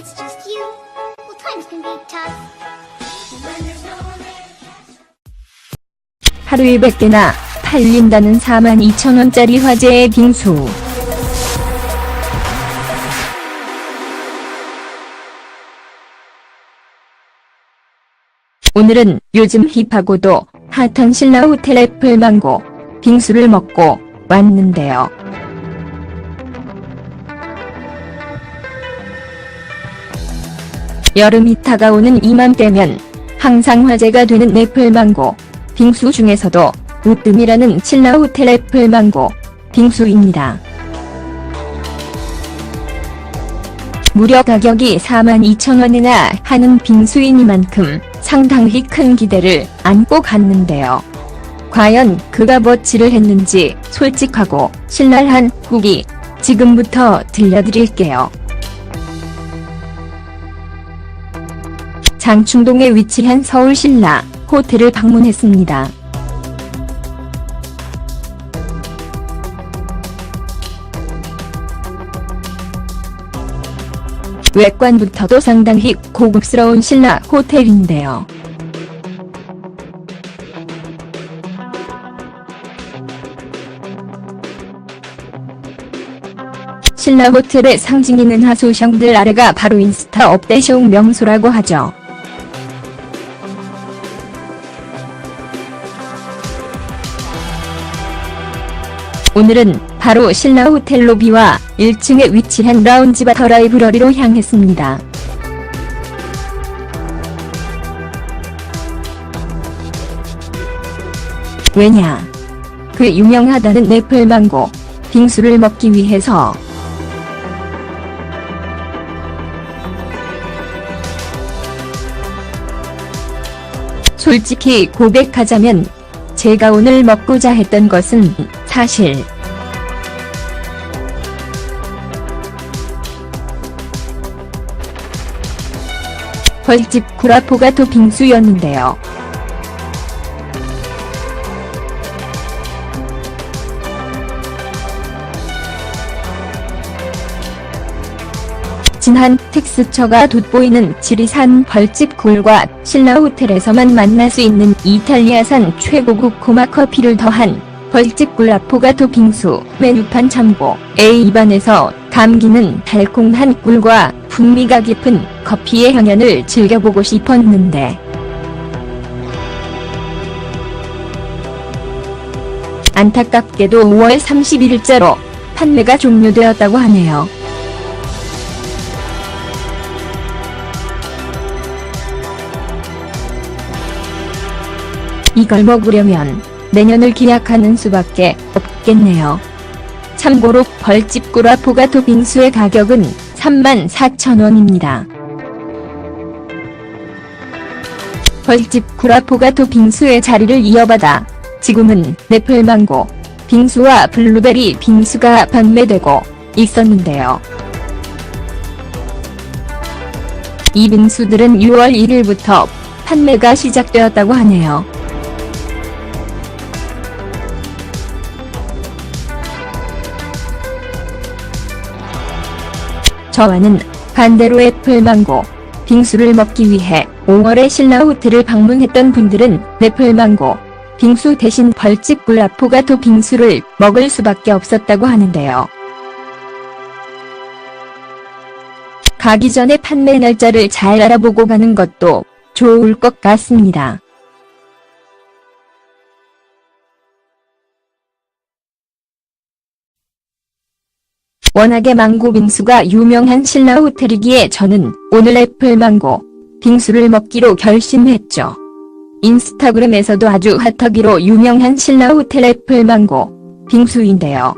it's just you, well, times can be tough. 하루에 100개나 팔린다는 4만 2천원짜리 화제의 빙수. 오늘은 요즘 힙하고도 핫한 신라 호텔 애플망고 빙수를 먹고 왔는데요. 여름이 다가오는 이맘때면 항상 화제가 되는 애플망고 빙수 중에서도 으뜸이라는 신라 호텔 애플망고 빙수입니다. 무려 가격이 42,000원이나 하는 빙수이니만큼 상당히 큰 기대를 안고 갔는데요. 과연 그가 멋지를 했는지 솔직하고 신랄한 후기 지금부터 들려드릴게요. 장충동에 위치한 서울신라 호텔을 방문했습니다. 외관부터도 상당히 고급스러운 신라 호텔인데요. 신라 호텔의 상징이는 하소샹들 아래가 바로 인스타 업데이션 명소라고 하죠. 오늘은 바로 신라 호텔 로비와 1층에 위치한 라운지바 더 라이브러리로 향했습니다. 왜냐? 그 유명하다는 애플망고 빙수를 먹기 위해서 솔직히 고백하자면 제가 오늘 먹고자 했던 것은 사실 벌집 구라포가토 빙수였는데요. 진한 텍스처가 돋보이는 지리산 벌집 굴과 신라 호텔에서만 만날 수 있는 이탈리아산 최고급 고마 커피를 더한 벌집 굴 아포가토 빙수 메뉴판 참고 A 입안에서 감기는 달콤한 꿀과 풍미가 깊은 커피의 향연을 즐겨보고 싶었는데 안타깝게도 5월 30일자로 판매가 종료되었다고 하네요. 이걸 먹으려면 내년을 기약하는 수밖에 없겠네요. 참고로 벌집 구라포가 토 빙수의 가격은 34,000원입니다. 벌집 구라포가토 빙수의 자리를 이어받아 지금은 네플망고 빙수와 블루베리 빙수가 판매되고 있었는데요. 이 빙수들은 6월 1일부터 판매가 시작되었다고 하네요. 저와는 반대로 애플망고 빙수를 먹기 위해 5월에 신라 호텔을 방문했던 분들은 애플망고 빙수 대신 벌집 굴라포가토 빙수를 먹을 수밖에 없었다고 하는데요. 가기 전에 판매 날짜를 잘 알아보고 가는 것도 좋을 것 같습니다. 워낙에 망고 빙수가 유명한 신라 호텔이기에 저는 오늘 애플 망고 빙수를 먹기로 결심했죠. 인스타그램에서도 아주 핫하기로 유명한 신라 호텔 애플 망고 빙수인데요.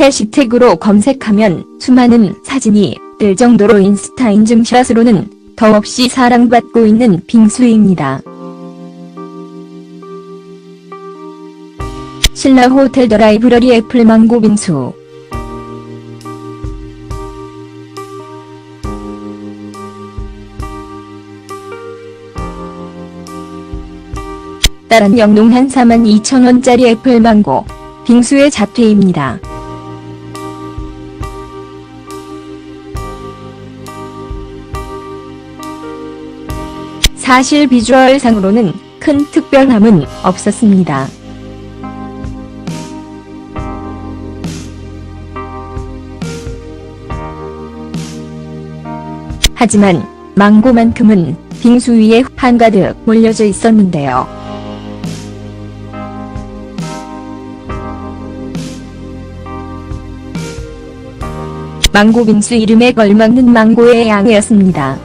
해시태그로 검색하면 수많은 사진이 뜰 정도로 인스타 인증샷으로는 더없이 사랑받고 있는 빙수입니다. 신라 호텔 더 라이브러리 애플망고 빙수 따란 영농 한 42,000원짜리 애플망고 빙수의 잡채입니다. 사실 비주얼상으로는 큰 특별함은 없었습니다. 하지만 망고만큼은 빙수 위에 한가득 몰려져 있었는데요. 망고 빙수 이름에 걸맞는 망고의 양이었습니다.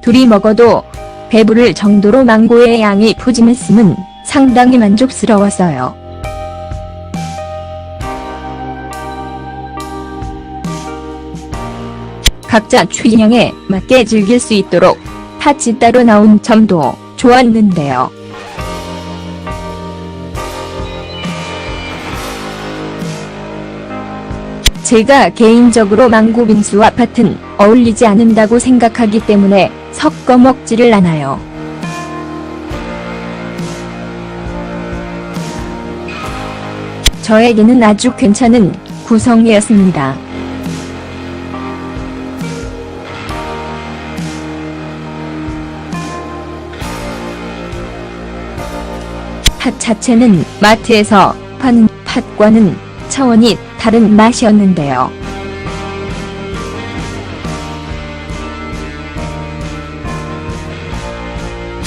둘이 먹어도 배부를 정도로 망고의 양이 푸짐했음은 상당히 만족스러웠어요. 각자 취향에 맞게 즐길 수 있도록 팥이 따로 나온 점도 좋았는데요. 제가 개인적으로 망고 빙수와 팥은 어울리지 않는다고 생각하기 때문에 섞어 먹지를 않아요. 저에게는 아주 괜찮은 구성이었습니다. 팥 자체는 마트에서 파는 팥과는 차원이 다른 맛이었는데요.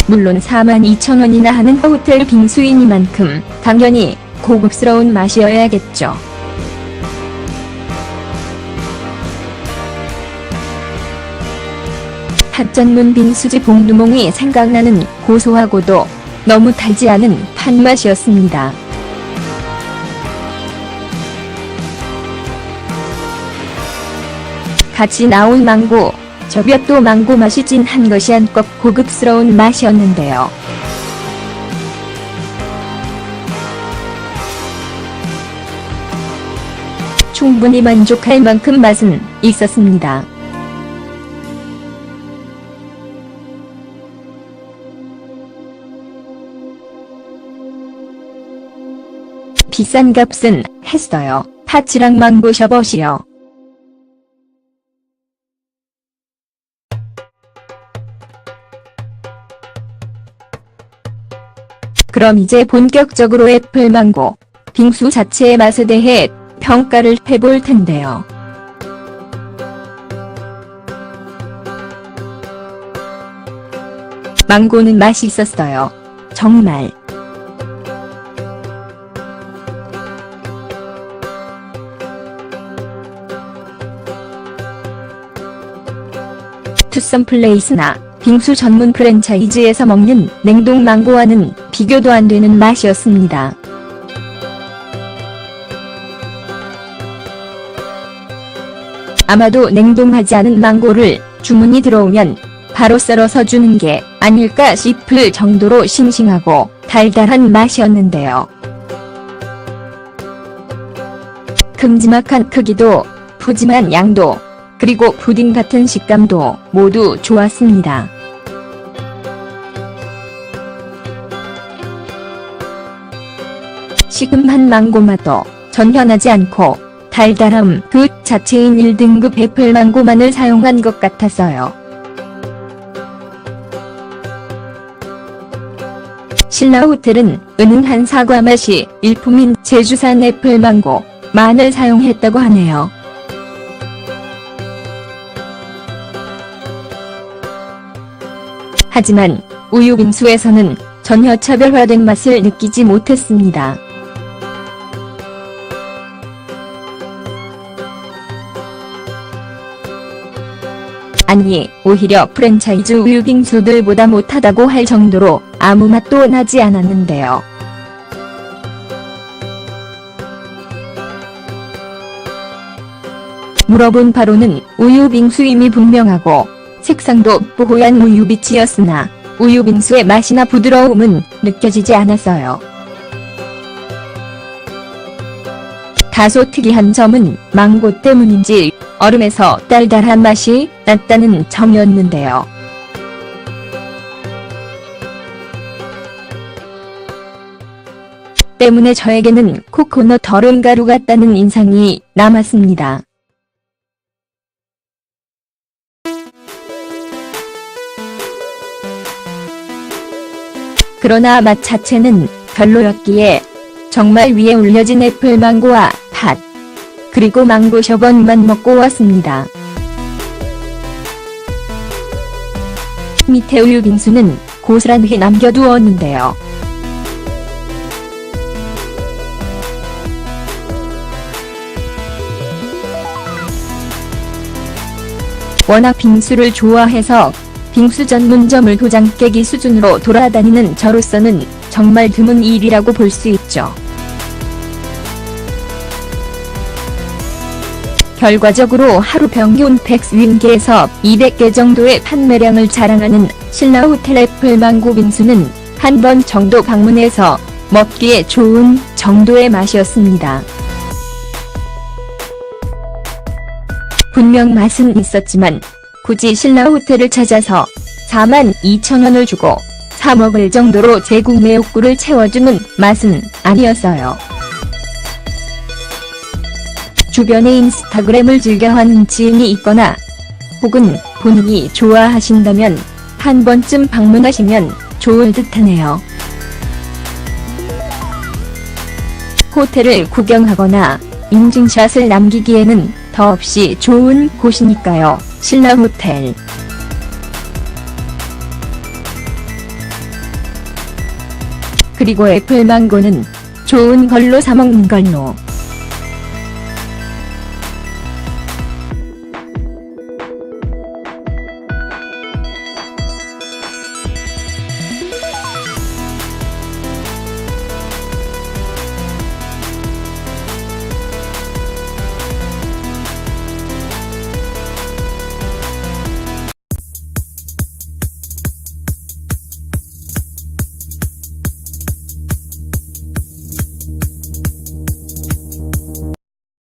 물론 42,000원이나 하는 호텔 빙수이니만큼 당연히 고급스러운 맛이어야겠죠. 팥 전문 빙수집 봉두몽이 생각나는 고소하고도 너무 달지 않은 팥맛이었습니다. 같이 나온 망고, 저볕도 망고 맛이 진한 것이 한껏 고급스러운 맛이었는데요. 충분히 만족할 만큼 맛은 있었습니다. 비싼 값은 했어요. 파치랑 망고 셔벗이요. 그럼 이제 본격적으로 애플망고, 빙수 자체의 맛에 대해 평가를 해볼 텐데요. 망고는 맛이 있었어요. 정말. 투썸 플레이스나 빙수 전문 프랜차이즈에서 먹는 냉동 망고와는 비교도 안 되는 맛이었습니다. 아마도 냉동하지 않은 망고를 주문이 들어오면 바로 썰어서 주는 게 아닐까 싶을 정도로 싱싱하고 달달한 맛이었는데요. 큼지막한 크기도 푸짐한 양도 그리고 푸딩 같은 식감도 모두 좋았습니다. 시큼한 망고 맛도 전혀 나지 않고 달달함 그 자체인 1등급 애플망고만을 사용한 것 같았어요. 신라호텔은 은은한 사과 맛이 일품인 제주산 애플망고 만을 사용했다고 하네요. 하지만 우유 빙수에서는 전혀 차별화된 맛을 느끼지 못했습니다. 아니, 오히려 프랜차이즈 우유 빙수들보다 못하다고 할 정도로 아무 맛도 나지 않았는데요. 물어본 바로는 우유 빙수임이 분명하고 색상도 뽀뽀한 우유 빛이었으나 우유 빙수의 맛이나 부드러움은 느껴지지 않았어요. 다소 특이한 점은 망고 때문인지 얼음에서 달달한 맛이 났다는 점이었는데요. 때문에 저에게는 코코넛 얼음 가루 같다는 인상이 남았습니다. 그러나 맛 자체는 별로였기에 정말 위에 올려진 애플망고와 팥, 그리고 망고 셔번만 먹고 왔습니다. 밑에 우유 빙수는 고스란히 남겨두었는데요. 워낙 빙수를 좋아해서 빙수 전문점을 도장 깨기 수준으로 돌아다니는 저로서는 정말 드문 일이라고 볼 수 있죠. 결과적으로 하루 평균 100윈개에서 200개 정도의 판매량을 자랑하는 신라 호텔 애플망 고 빙수는 한 번 정도 방문해서 먹기에 좋은 정도의 맛이었습니다. 분명 맛은 있었지만 굳이 신라 호텔을 찾아서 4만 2천 원을 주고 사 먹을 정도로 제 구매 욕구를 채워주는 맛은 아니었어요. 주변에 인스타그램을 즐겨하는 지인이 있거나 혹은 본인이 좋아하신다면 한 번쯤 방문하시면 좋을 듯하네요. 호텔을 구경하거나 인증샷을 남기기에는 더없이 좋은 곳이니까요. 신라 호텔. 그리고 애플망고는 좋은 걸로 사먹는 걸로.